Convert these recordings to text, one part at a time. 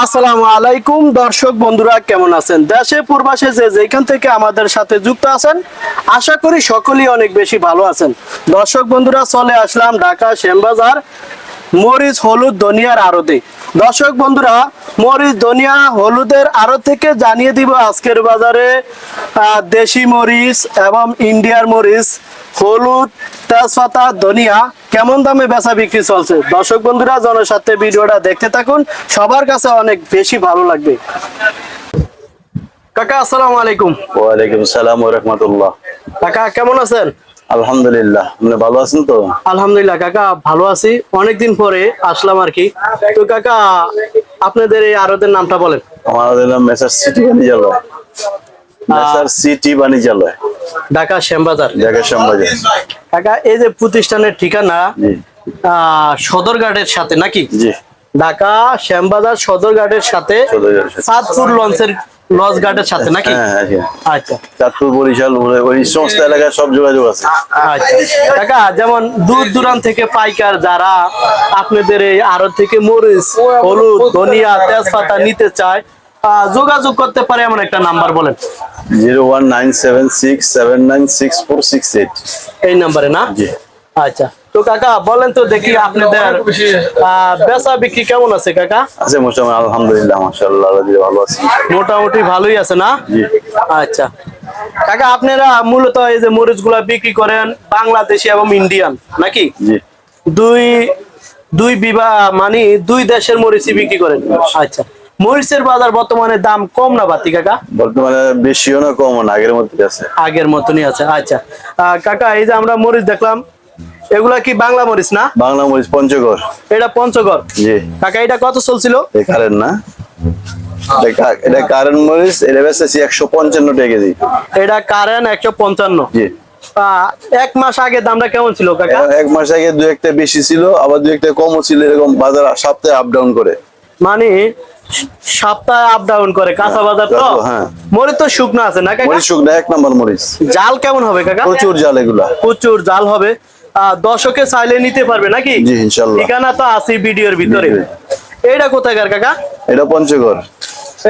আসসালামু আলাইকুম, দর্শক বন্ধুরা, কেমন আছেন? দেশে পূর্বাসে যে যেখান থেকে আমাদের সাথে যুক্ত আছেন, আশা করি সকলেই অনেক বেশি ভালো আছেন। দর্শক বন্ধুরা, চলে আসলাম ঢাকা শ্যামবাজার মরিচ হলুদ ধনিয়ার আড়তে। দর্শক বন্ধুরা, মরিচ ধনিয়া হলুদের আড়ত থেকে জানিয়ে দিব আজকের বাজারে দেশি মরিচ এবং ইন্ডিয়ার মরিচ। হলুদ তেজপাতা ধনিয়া কেমন দামে বেচা বিক্রি চলছে? দর্শক বন্ধুরা জনস্বার্থে ভিডিওটা দেখতে থাকুন। সবার কাছে অনেক বেশি ভালো লাগবে। কাকা আসসালামু আলাইকুম। ওয়ালাইকুম সালাম ও রহমতুল্লাহ। কাকা কেমন আছেন? আলহামদুলিল্লাহ আপনি ভালো আছেন তো? আলহামদুলিল্লাহ কাকা ভালো আছি। অনেকদিন পরে আসলাম আর কি। তো কাকা আপনাদের এই আরতের নামটা বলেন। আমাদের নাম মেসার সিটি বাণিজ্যালয় মেসার সিটি বাণিজ্যালয়। ঢাকা শ্যামবাজার। এই যে প্রতিষ্ঠানের ঠিকানা সদরঘাটের সাথে নাকি? জি। ঢাকা শ্যামবাজার সদরঘাটের সাথে সাতপুর লঞ্চের লঞ্চ ঘাটের সাথে নাকি? হ্যাঁ হ্যাঁ হ্যাঁ। আচ্ছা। চাঁদপুর বরিশাল ওই- ওই সমস্ত এলাকায় সব যোগাযোগ আছে। আচ্ছা। কাকা যেমন দূর দূরান্ত থেকে পাইকার যারা আপনাদের এই আড়ত থেকে মরিচ হলুদ ধনিয়া তেজপাতা নিতে চায় যোগাযোগ করতে পারে এমন একটা নাম্বার বলেন। Zero one nine seven six seven nine six four six eight. এই নাম্বারে না? আচ্ছা। তো কাকা বলেন তো দেখি আপনাদের বেচা বিক্রি কেমন আছে কাকা? আছে মোটামুটি আলহামদুলিল্লাহ মাশাআল্লাহ ভালো আছি। মোটামুটি ভালোই আছে না? আচ্ছা। কাকা আপনারা মূলত এই যে মরিচগুলা বিক্রি করেন বাংলাদেশি এবং ইন্ডিয়ান নাকি? দুই দুই বিবাহ মানে দুই দেশের মরিচই বিক্রি করেন। আচ্ছা। মরিচের বাজার বর্তমানে দাম কম না বাতি কাকা? বর্তমানে বেশিও না কম না আগের মধ্যে আছে। আগের মতনই আছে আচ্ছা। কাকা এই যে আমরা মরিচ দেখলাম এগুলা কি বাংলা মরিচ না? বাংলা মরিচ পঞ্চগড়। এটা পঞ্চগড়? জি। কাকা এটা কত চলছিল? কারেন্ট না? এটা কারেন্ট মরিচ এটা বেচতেছি একশো পঞ্চান্ন টাকা কেজি। এটা কারেন্ট একশো পঞ্চান্ন। জি। এক মাস আগে দামটা কেমন ছিল কাকা? এক মাস আগে দু একটা বেশি ছিল আবার দু একটা কমও ছিল এরকম বাজার সপ্তাহে আপ ডাউন করে। মানে সপ্তাহে আপ ডাউন করে। কাঁচা বাজার তো? হ্যাঁ। মরিচ তো শুকনো আছে না কাকা? মরিচ শুকনো এক নাম্বার মরিচ। জাল কেমন হবে কাকা? প্রচুর জাল এগুলা। প্রচুর জাল হবে। আহ, দর্শকে চাইলে নিতে পারবে নাকি? জি ইনশাআল্লাহ ঠিকানা তো আছে ভিডিওর ভিতরে। এটা কোথায় কোথাকার কাকা? এটা পঞ্চগড়।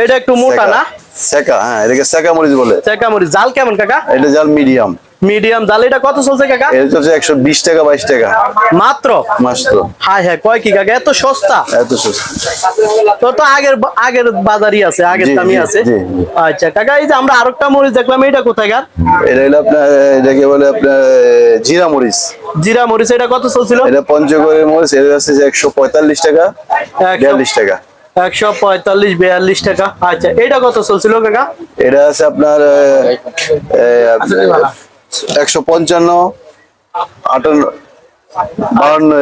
এটা একটু মোটা না? সেকা হ্যাঁ এটাকে সেকা মরিচ বলে। চেকা মরিচ জাল কেমন কাকা? এটা জাল মিডিয়াম। মিডিয়াম জাল এটা কত চলছে কাকা? এটা টাকা বাইশ টাকা। মাত্র? হায় হ্যাঁ কয় কি কাকা এত সস্তা? এত সস্তা। তো তো আগের আগের বাজারই আছে আগের দামই আছে। আচ্ছা কাকা এই যে আমরা আরেকটা মরিচ দেখলাম এটা হলো আপনার এটাকে বলে আপনার জিরা মরিচ। জিরা মরিচ এটা কত চলছিল? এটা পঞ্চগড়ের মরিচ হচ্ছে একশো পঁয়তাল্লিশ টাকা একশো- বিয়াল্লিশ টাকা। একশো পঁয়তাল্লিশ বিয়াল্লিশ টাকা। আচ্ছা এটা কত চলছিল কাকা? এটা আছে আপনার একশো পঞ্চান্ন আটান্ন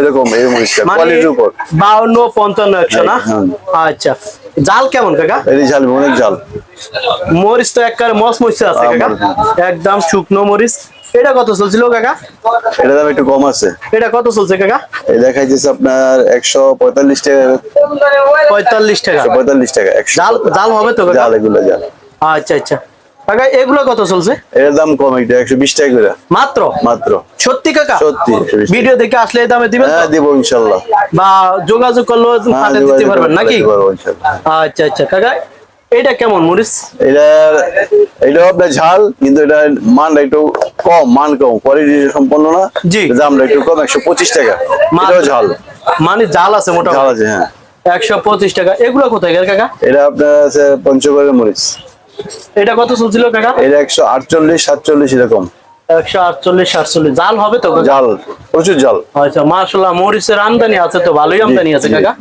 এরকম মানে কোয়ালিটির উপর। বাউন্ন পঞ্চান্ন একশো না? হ্যাঁ। আচ্ছা। জাল কেমন কাকা? এই ঝাল অনেক ঝাল মরিচ তো একবারে মস মরিচ আছে হ্যাঁ, কাকা। একদম শুকনো মরিচ। এটা কত চলছিল কাকা? এটা দাম একটু কম আছে। এটা কত চলছে কাকা? এই আপনার টাকা। পঁয়তাল্লিশ টাকা। একশো পঁয়তাল্লিশ টাকা একশো জাল জাল হবে তো কাকা? জাল এগুলো জাল। আচ্ছা আচ্ছা। কাকা এগুলো কত চলছে? এর দাম কম একটু একশো বিশ টাকা করে। মাত্র? মাত্র। সত্যি কাকা? সত্যি, ভিডিও দেখে আসলে এই দামে দিবেন হ্যাঁ দিব বা যোগাযোগ করলেও হ্যাঁ হাতে দিতে পারবেন নাকি? আচ্ছা আচ্ছা। কাকা এটা কেমন মরিচ? এটা এটাও আপনার ঝাল কিন্তু এটা মান একটু কম মান কম কোয়ালিটি সম্পন্ন না। জি। দামটা একটু কম একশো পঁচিশ টাকা। মান- এটাও ঝাল। মানে জাল আছে মোটা ঝাল আছে হ্যাঁ। একশো পঁচিশ টাকা। এগুলো কোথায় গেল কাকা? এটা আপনার আছে পঞ্চগড়ের মরিচ। এটা কত চলছিল কাকা? এটা একশো আটচল্লিশ সাতচল্লিশ এরকম। একশো আটচল্লিশ সাতচল্লিশ। জাল হবে তো? জাল প্রচুর জাল আচ্ছা মার্শাল্লাহ মরিচের আমদানি আছে তো ভালোই আমদানি আছে কাকা?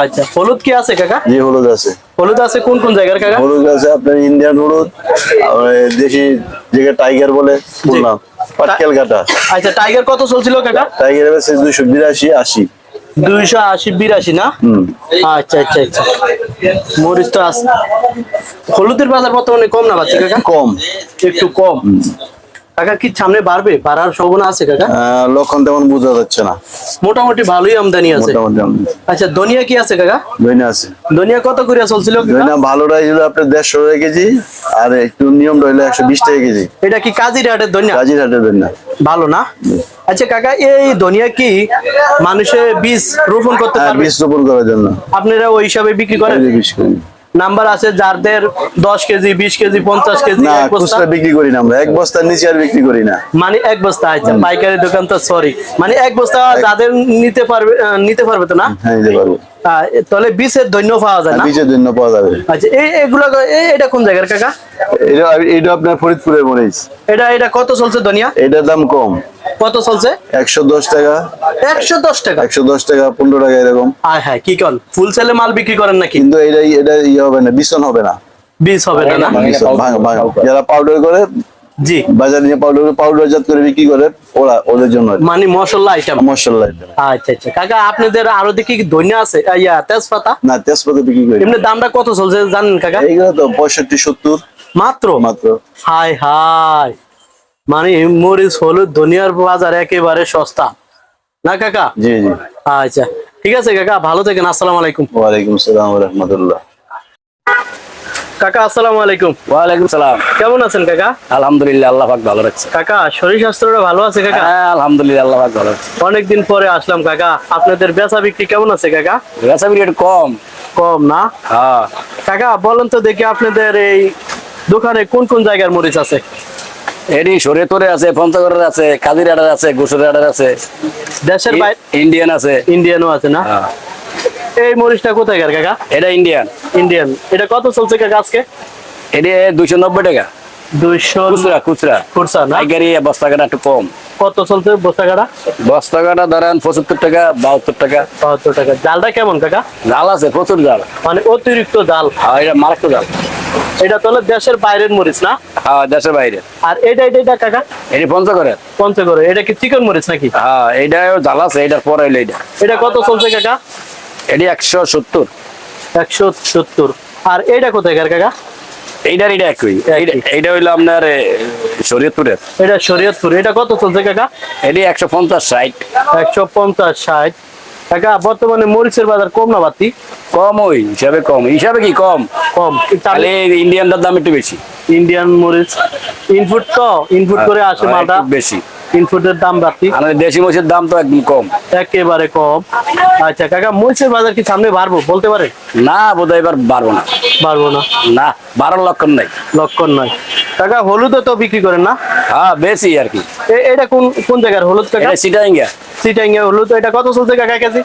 আচ্ছা হলুদ কি আছে কাকা? যে হলুদ আছে। হলুদ আছে কোন কোন জায়গার কাকা? হলুদ আছে আপনার ইন্ডিয়ান হলুদ আর দেশি যেটা টাইগার বলে বললাম পাটকেল কাটা। আচ্ছা টাইগার কত চলছিল কাকা? টাইগার আছে দুইশো বিরাশি আশি। দুইশো আশি বিরাশি না? হুম। আচ্ছা আচ্ছা আচ্ছা। মরিচ তো আছে হলুদের বাজার বর্তমানে কম না বাচ্চা কাকা? কম। একটু কম। কাকা কি সামনে বাড়বে? বাড়ার সম্ভাবনা আছে কাকা? লক্ষণ তেমন বোঝা যাচ্ছে না। মোটামুটি ভালোই আমদানি আছে। আচ্ছা ধনিয়া কি আছে কাকা? দইনা আছে। ধনিয়া কত করে চলছিল? দইনা ভালো আপনার দেড়শো টাকা কেজি আর একটু নিয়ম রইলে একশো বিশ টাকা কেজি। এটা কি ধনিয়া? কাজির হাটের দইনা ভালো না? আচ্ছা কাকা এই ধনিয়া কি মানুষে বীজ রোপণ করতে হ্যাঁ পারবে? বীজ রোপণ করার জন্য। আপনারা ওই হিসাবে বিক্রি করেন? এই যে বিশ করি। নাম্বার আছে যাদের দশ কেজি বিশ কেজি পঞ্চাশ কেজি না এক বস্তা। বিক্রি করি না আমরা। এক বস্তার নিচে আর বিক্রি করি না। মানে এক বস্তা আচ্ছা পাইকারি দোকান তো সরি মানে এক বস্তা যাদের নিতে পারবে নিতে পারবে তো না? হ্যাঁ নিতে পারব। তাহলে বিশের ধন্য পাওয়া যায় না? বীজের জন্য পাওয়া যাবে। আচ্ছা এই এগুলো এ- এটা কোন জায়গার কাকা? এটা এটা আপনার ফরিদপুরের মরিচ। এটা এটা কত চলছে ধনিয়া? এটার দাম কম। কত চলছে? একশো দশ টাকা। একশো দশ টাকা? একশো দশ টাকা পনেরো টাকা এরকম। আয় হ্যাঁ কি কন? ফুল সেলে মাল বিক্রি করেন নাকি? কিন্তু এটা এটা ইয়ে হবে না বিছন হবে না। বীজ হবে না না? বিছন, ভাঙা ভাঙা যারা পাউডার করে জি। বাজারে নিয়ে পাউডার পাউডার করে বিক্রি করে ওরা ওদের জন্য মানে মশলা আইটেম মশলা আচ্ছা আচ্ছা। কাকা আপনাদের আরও দেখি কি ধনিয়া আছে? ইয়া তেজপাতা? না তেজপাতা বিক্রি করি এমনি দামটা কত চলছে জানেন কাকা? এইগুলো তো পঁয়ষট্টি সত্তর। মাত্র? মাত্র। হাই হাই মানে মরিচ হলুদ ধনিয়ার বাজার একেবারে সস্তা। না কাকা? জি জি। আচ্ছা ঠিক আছে কাকা ভালো থাকেন আসসালামু আলাইকুম। ওয়ালাইকুম আসসালাম রহমতুল্লাহ। কাকা আসসালামু আলাইকুম। ওয়ালাইকুম সালাম। কেমন আছেন কাকা? আলহামদুলিল্লাহ আল্লাহ পাক ভালো রাখছে। কাকা শরীর স্বাস্থ্যটা ভালো আছে কাকা? হ্যাঁ আলহামদুলিল্লাহ আল্লাহ পাক ভালো রাখছে। অনেকদিন পরে আসলাম কাকা। আপনাদের বেচা বিক্রি কেমন আছে কাকা? বেচা বিক্রি কম। কম না? হ্যাঁ। কাকা বলেন তো দেখি আপনাদের এই দোকানে কোন কোন জায়গার মরিচ আছে? এডি শরীয়তরে আছে পঞ্চগড়ের আছে কাজির আডার আছে আডার আছে। দেশের বাইরে ইন্ডিয়ান আছে। ইন্ডিয়ানও আছে না? হ্যাঁ। এই মরিচটা কোথায় কাকা? এটা ইন্ডিয়ান। ইন্ডিয়ান। এটা কত চলছে কাকা আজকে? এটি দুইশো নব্বই টাকা। দুইশো খুচরা খুচরা। না? পাইকারি বস্তা কাটা একটু কম। কত চলছে বস্তা কাটা বস্তা কাটা ধরেন পঁচাত্তর টাকা বাহাত্তর টাকা। বাহাত্তর টাকা। জালটা কেমন কাকা? জাল আছে প্রচুর জাল মানে অতিরিক্ত জাল হ্যাঁ এটা মারাত্মক জাল এটা তো হলো দেশের বাইরের মরিচ না? হ্যাঁ দেশের বাইরে। আর এটা এটা এটা কাকা? এটি পঞ্চগড়ের। পঞ্চগড়ে এটা কি চিকন মরিচ নাকি? হ্যাঁ এইটাও জাল আছে এটার পরে হইল এটা। এটা কত চলছে কাকা? এটি একশো সত্তর। একশো সত্তর। আর এটা কোথায় কাকা? এইটার এটা একই। এইটা- হইল আপনার শরীয়তপুরের। এটা শরীয়তপুর। এটা কত চলছে কাকা? এটি একশো পঞ্চাশ ষাট। একশো পঞ্চাশ ষাট। কাকা বর্তমানে মরিচের বাজার কম না বাতি কম ওই হিসাবে কম। হিসাবে কি কম? কম। তাহলে ইন্ডিয়ানটার দাম একটু বেশি। ইন্ডিয়ান মরিচ ইনপুট তো ইনপুট করে আসে হ্যাঁ, মালটা। বেশি। ইনপুটের দাম বাড়তি। আমাদের দেশি মরিচের দাম তো একদম কম। একেবারে কম। আচ্ছা কাকা মরিচের বাজার কি সামনে বাড়বো বলতে পারে? না বোধ এবার বাড়বো না। বাড়বো না। না বাড়ার লক্ষণ নাই। লক্ষণ কাকা হলুদও তো বিক্রি করেন না? হ্যাঁ বেশি আর কি। এটা কোন কোন জায়গার হলুদ কাকা? সিটাইঙ্গা। সিটাঙ্গা হলুদ এটা কত চলছে কাকা কেজি?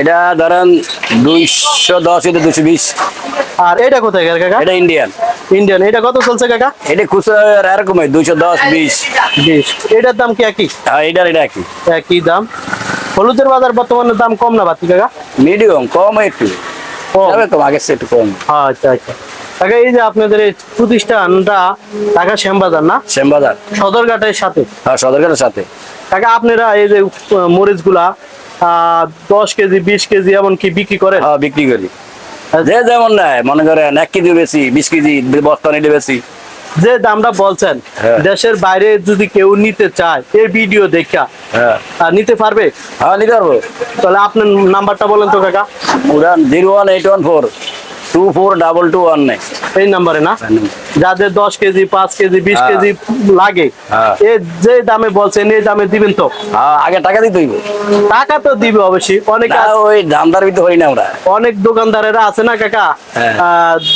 এটা ধরেন দুইশো দশ এটা দুশো বিশ। আর এটা কোথায় কাকা? এটা ইন্ডিয়ান ইন্ডিয়ান এটা কত চলছে কাকা? এটা খুচরা এরকমই দুইশো দশ বিশ। বিশ। এটার দাম কি একই? হ্যাঁ এটার এটা একই। একই দাম। হলুদের বাজার বর্তমানে দাম কম না বাতি কাকা? মিডিয়াম কম একটু। কম। আগের চেয়ে একটু কম। আচ্ছা আচ্ছা। কাকা এই যে আপনাদের এই প্রতিষ্ঠানটা ঢাকা শ্যামবাজার না? শ্যামবাজার। সদরঘাটের সাথে? হ্যাঁ সদরঘাটের সাথে। কাকা আপনারা এই যে মরিচগুলা দশ কেজি বিশ কেজি এমনকি বিক্রি করেন? হ্যাঁ বিক্রি করি। যে যেমন নেয় মনে করেন এক কেজি বেশি বিশ কেজি বস্তা নিলে বেশি। যে দামটা বলছেন হ্যাঁ। দেশের বাইরে যদি কেউ নিতে চায় এই ভিডিও দেখা হ্যাঁ। নিতে পারবে? হ্যাঁ নিতে পারব। তাহলে আপনার নাম্বারটা বলেন তো কাকা। Zero one eight one four. Two four double two one nine এই নাম্বারে না? যাদের দশ কেজি পাঁচ কেজি বিশ হ্যাঁ। কেজি লাগে হ্যাঁ। এ যে দামে বলছেন এই দামে দিবেন তো। হ্যাঁ আগে টাকা দিতে হইব। টাকা তো দিবে অবশ্যই। অনেক ওই দামদার ভিতরে হই না আমরা। অনেক দোকানদারেরা আছে না কাকা।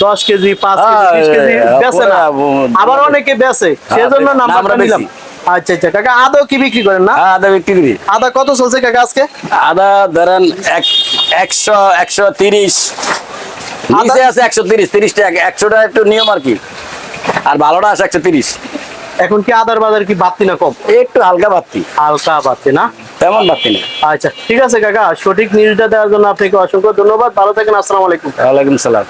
দশ কেজি পাঁচ কেজি বিশ কেজি বেচে না। আবার অনেকে বেচে। সেজন্য নাম্বারটা নিলাম। আচ্ছা আচ্ছা কাকা আদৌ কি বিক্রি করেন না? আদা বিক্রি করি। আদা কত চলছে কাকা আজকে? আদা ধরেন এক একশো একশো তিরিশ। নিচে আছে একশো তিরিশ তিরিশটা একশোটা একটু নিয়ম আর কি। আর ভালোটা আছে একশো তিরিশ। এখন কি আদার বাজার কি বাড়তি না কম? একটু হালকা বাড়তি। হালকা বাড়তি না? তেমন বাড়তি না। আচ্ছা ঠিক আছে কাকা সঠিক নিউজটা দেওয়ার জন্য আপনাকে অসংখ্য ধন্যবাদ। ভালো থাকেন আসসালামু আলাইকুম। ওয়ালাইকুম সালাম।